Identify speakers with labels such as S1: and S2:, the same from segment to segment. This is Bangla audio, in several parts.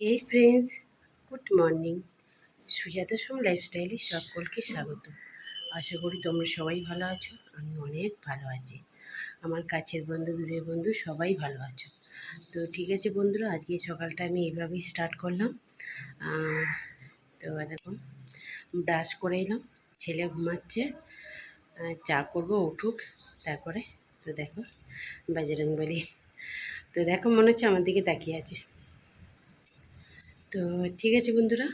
S1: এই friends good morning Sujata Som লাইফস্টাইলে সকলকে স্বাগত। আশা করি তোমরা সবাই ভালো আছো, আমি অনেক ভালো আছি। আমার কাছের বন্ধু, দূরের বন্ধু সবাই ভালো আছো। তো ঠিক আছে বন্ধুরা, আজকে সকালটা আমি এইভাবেই স্টার্ট করলাম। তো দেখো ব্রাশ করে এলাম, ছেলে ঘুমাচ্ছে। চা করব, উঠুক, তারপরে তো দেখো বাজারং বলি। তো দেখো, মনে হচ্ছে আমার দিকে তাকিয়ে আছে। তো ঠিক আছে বন্ধুরা,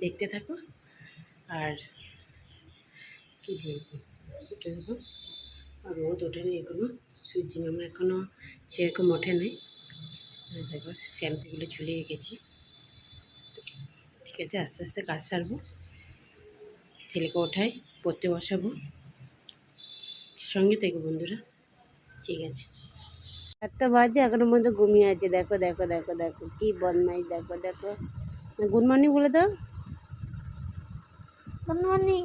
S1: দেখতে থাকো। আর কী বলব? আর রোদ ওঠেনি এখনও, সূর্যি মামা এখনও সেরকম ওঠে নাই দেখো, শ্যাম্পুগুলো ঝুলিয়ে রেখেছি। ঠিক আছে, আস্তে আস্তে কাজ সারবো। ছেলেকে ওঠাই, পড়তে বসাবো। সঙ্গে থেকে বন্ধুরা। ঠিক আছে। একটা বাজে এখনও পর্যন্ত ঘুমিয়ে আছে। দেখো দেখো দেখো দেখো কি বদমাই দেখো দেখো। গুড মর্নিং বলে দাও। গুড মর্নিং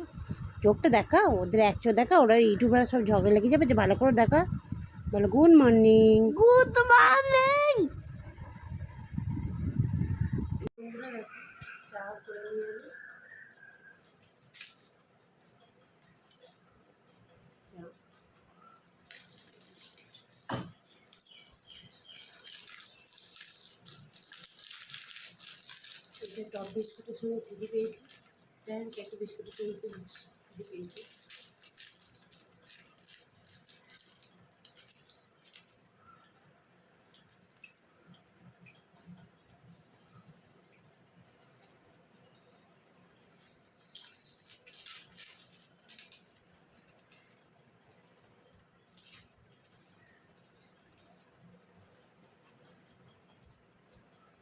S1: চোখটা দেখা ওদের এক চোখ দেখা ওরা ইউটিউবার সব ঝগড়া লেগে যাবে যে ভালো করে দেখা। বলো good morning good morning top বিস্কুটের সঙ্গে ফ্রি পেয়েছি। যাই হোক একটা বিস্কুটের সঙ্গে ফ্রি পেয়েছি।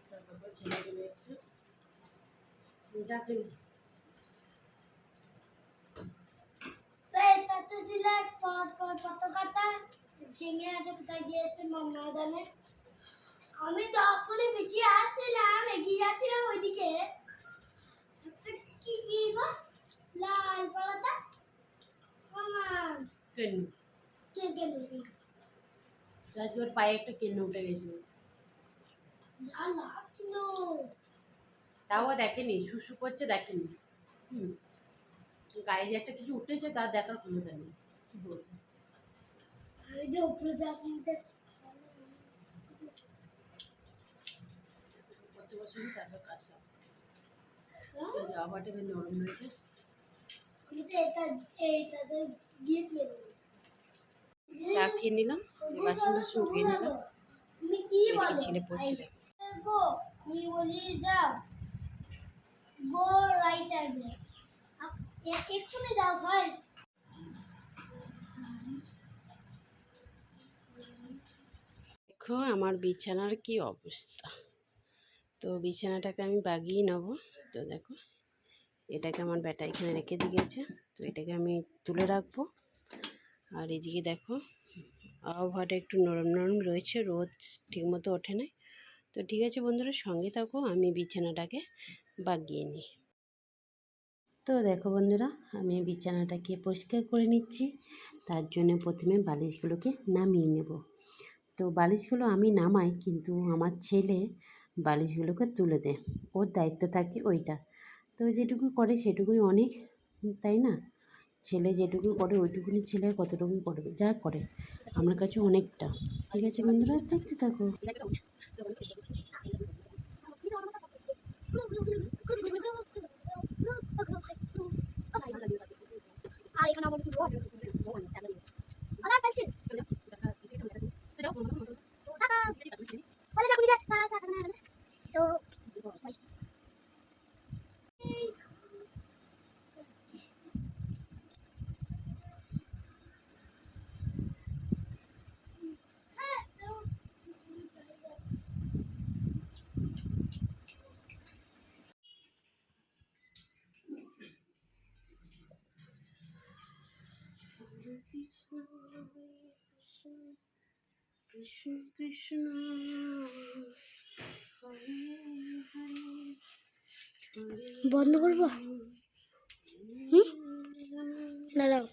S1: তারপর ছেলে চলে এসছে যা কিনে
S2: তাতে ছিল পতাকাটা ভেঙে আছে কোথায় গিয়েছে মামা জানে। আমি যখনই পিছিয়ে আসছিলাম এগিয়ে যাচ্ছিলাম ওইদিকে। একটা কি কি গো? লাল পাড়াটা আমার
S1: কেন?
S2: কে কে নেই
S1: আজকে ওর পায়ে একটা কেন উঠে গেছিল।
S2: যা লাগছিল।
S1: তাও দেখেনি শুশু করছে দেখেনি। হুম। গায়ে যে একটা কিছু উঠেছে তার দেখার ক্ষমতা নেই। কি বলব? তারপর নরম চা খেয়ে নিলাম নিলাম। ছেলে পড়ছে। দেখো
S2: এক্ষুনি ভাই
S1: দেখো, আমার বিছানার কি অবস্থা। তো বিছানাটাকে আমি বাগিয়ে নেব। তো দেখো, এটাকে আমার ব্যাটা এখানে রেখে দিয়েছে। তো এটাকে আমি তুলে রাখব। আর এদিকে দেখো, আবহাওয়াটা একটু নরম নরম রয়েছে। রোদ ঠিকমতো ওঠে না তো ঠিক আছে বন্ধুরা, সঙ্গে থাকো, আমি বিছানাটাকে বাগিয়ে নিই। তো দেখো বন্ধুরা, আমি বিছানাটাকে পরিষ্কার করে নিচ্ছি। তার জন্য প্রথমে বালিশগুলোকে নামিয়ে নেব। তো বালিশগুলো আমি নামাই, কিন্তু আমার ছেলে বালিশগুলোকে তুলে দেয়। ওর দায়িত্ব থাকে ওইটা। তো যেটুকু করে সেটুকুই অনেক, তাই না? ছেলে যেটুকু করে ওইটুকুনি ছেলে কতটুকু করবে যা করে। আমার কাছে অনেকটা। ঠিক আছে বন্ধুরা, দেখতে থাকো
S2: আর এখানে আমার কিছু আবার পেন্সিল বলে যা কুড়ি যা সা সা তো
S1: কৃষ্ণ কৃষ্ণ।
S2: বন্ধ করব? দাঁড়াও।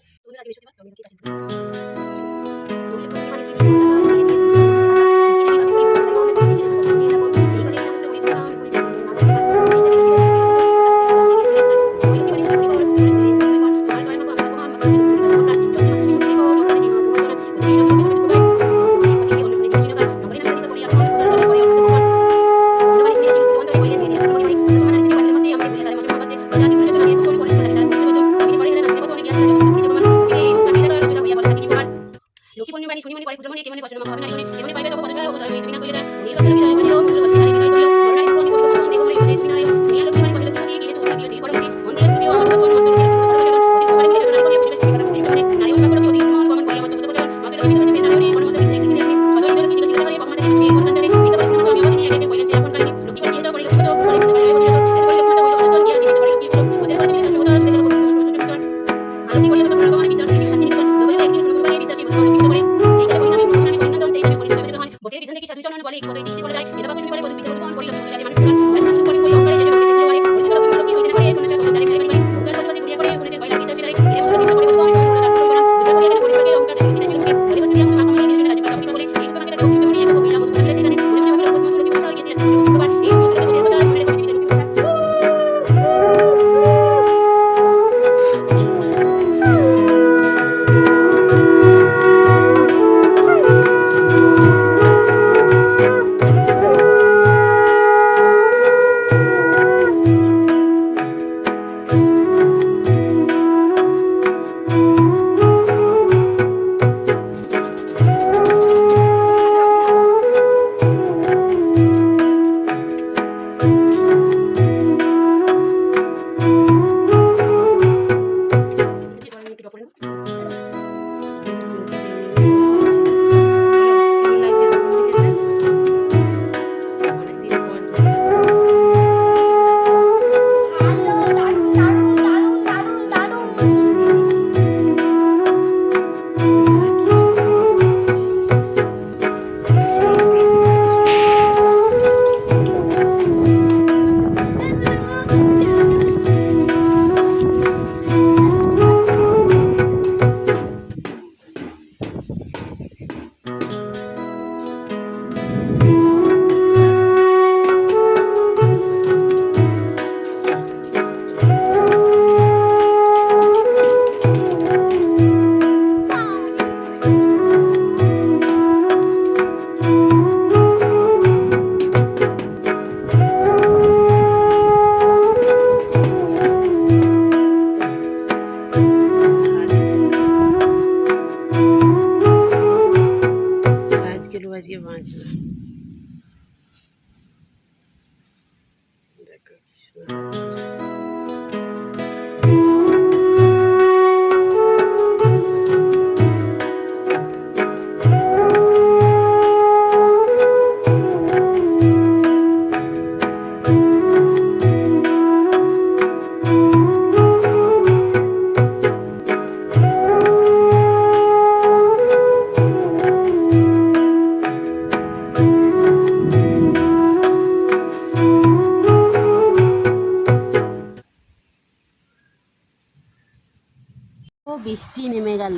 S1: বৃষ্টি নেমে গেল।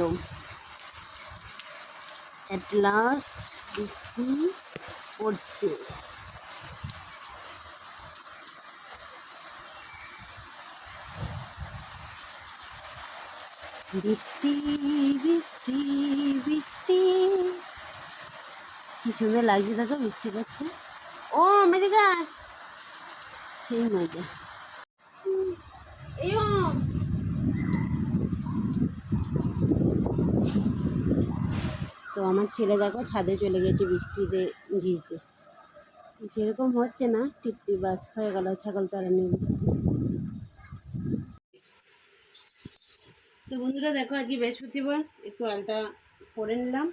S1: অ্যাট লাস্ট বৃষ্টি পড়ছে। বৃষ্টি বৃষ্টি বৃষ্টি। কি সুন্দর লাগছে দেখো, বৃষ্টি পড়ছে। ও মেদিকা সেই মজা এই তো আমার ছেলে দেখো ছাদে চলে গেছে বৃষ্টিতে ভিজতে। সেরকম হচ্ছে না টিপটি বাজ হয়ে গেল, ছাগল তাড়ানোর বৃষ্টি। তো বন্ধুরা দেখো আজকে বৃহস্পতিবার, একটু আলতা পরে নিলাম।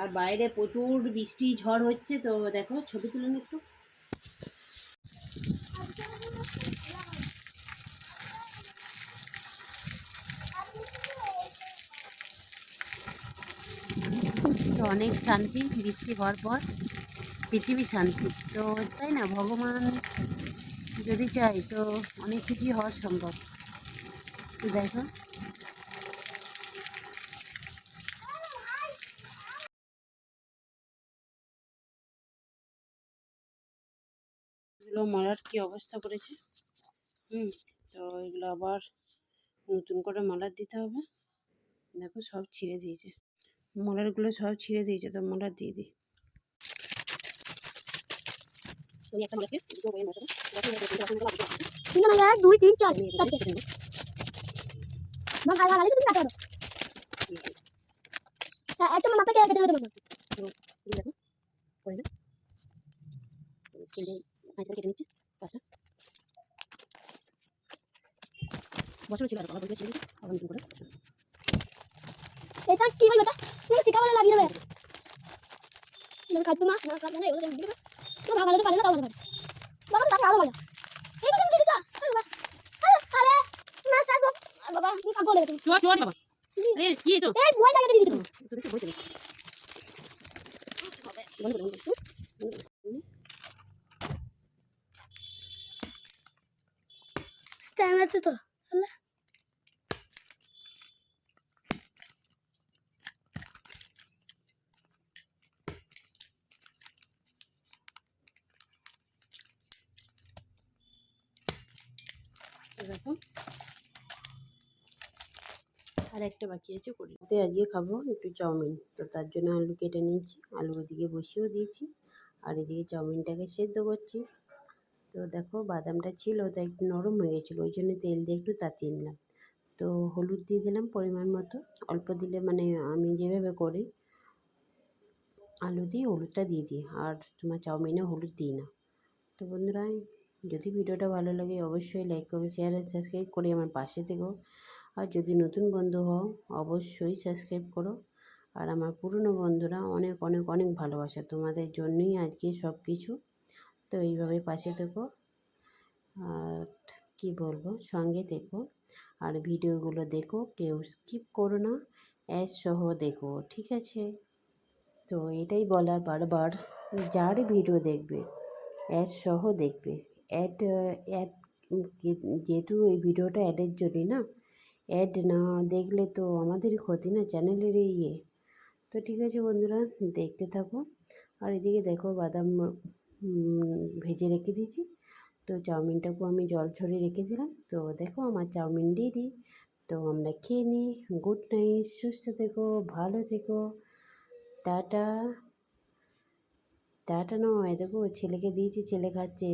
S1: আর বাইরে প্রচুর বৃষ্টি ঝড় হচ্ছে, তো দেখো ছবি তুলুন একটু তো অনেক শান্তি, বৃষ্টি হওয়ার পর পৃথিবী শান্তি। তো তাই না, ভগবান যদি চাই তো অনেক কিছুই হওয়া সম্ভব। দেখো? এগুলো মলার কি অবস্থা করেছে? হুম, তো এগুলো আবার নতুন করে মলার দিতে হবে। দেখো সব ছিঁড়ে দিয়েছে। মলারগুলো সব ছিঁড়ে দিয়েছে তো মলার দিয়ে দিই।
S2: দুই তিন চার হ্যাঁ একদম কেটে দেবো
S1: করে না কেটে নিচ্ছে পাশা ছিল আর কথা বলতে ছিল আবার নতুন করে।
S2: এটা কি ভাই এটা তুমি শিখা বলে লাগিয়ে দেবে। কাটবে মা। না কাটবে না এগুলো দিবে তো ভালো তো পারে না তাও ভালো বাবা তাকে আরও ভালো। এই কথা দিদি তো। আরে না স্যার বাবা তুমি কাট বলে তুমি
S1: চুয়া চুয়া বাবা। আরে কি তো?
S2: এই ভয় লাগে দিদি তুমি
S1: তো দেখো বই চলে বন্ধ করে বন্ধ। করে।
S2: স্ট্যান্ড আছে তো।
S1: তো দেখো আর একটা বাকি আছে, করি। আজকে খাব একটু চাউমিন। তো তার জন্য আলু কেটে নিয়েছি, আলু ওদিকে বসিয়েও দিয়েছি, আর এদিকে চাউমিনটাকে সেদ্ধ করছি। তো দেখো, বাদামটা ছিল তা একটু নরম হয়ে গেছিল, ওই জন্য তেল দিয়ে একটু তাতিয়ে নিলাম। তো হলুদ দিয়ে দিলাম পরিমাণ মতো, অল্প দিলে মানে আমি যেভাবে করি, আলু দিয়ে হলুদটা দিয়ে দিই, আর তোমার চাউমিনে হলুদ দিই না। তো বন্ধুরা যদি ভিডিওটা ভালো লাগে অবশ্যই লাইক করবে শেয়ার আর সাবস্ক্রাইব করে আমার পাশে থেকো। আর যদি নতুন বন্ধু হও, অবশ্যই সাবস্ক্রাইব করো। আর আমার পুরনো বন্ধুরা অনেক অনেক অনেক ভালোবাসা তোমাদের জন্যই আজকে সব কিছু তো এইভাবে পাশে থেকো। আর কি বলব, সঙ্গে থেকো। আর ভিডিওগুলো দেখো, কেউ স্কিপ করো না অ্যাড সহ দেখো, ঠিক আছে? তো এটাই বলার বারবার, যার ভিডিও দেখবে অ্যাড সহ দেখবে। অ্যাড অ্যাড যেহেতু এই ভিডিওটা অ্যাডের জন্যই না অ্যাড না দেখলে তো আমাদেরই ক্ষতি না চ্যানেলেরই ইয়ে। তো ঠিক আছে বন্ধুরা, দেখতে থাকো। আর এদিকে দেখো বাদাম ভেজে রেখে দিয়েছি। তো চাউমিনটাকেও আমি জল ছড়িয়ে রেখে দিলাম। তো দেখো আমার চাউমিন রেডি তো আমরা খেয়ে নিই গুড নাইট সুস্থ থেকো, ভালো থেকো। টাটা। টাটা নয়, দেখো ছেলেকে দিয়েছি, ছেলে খাচ্ছে।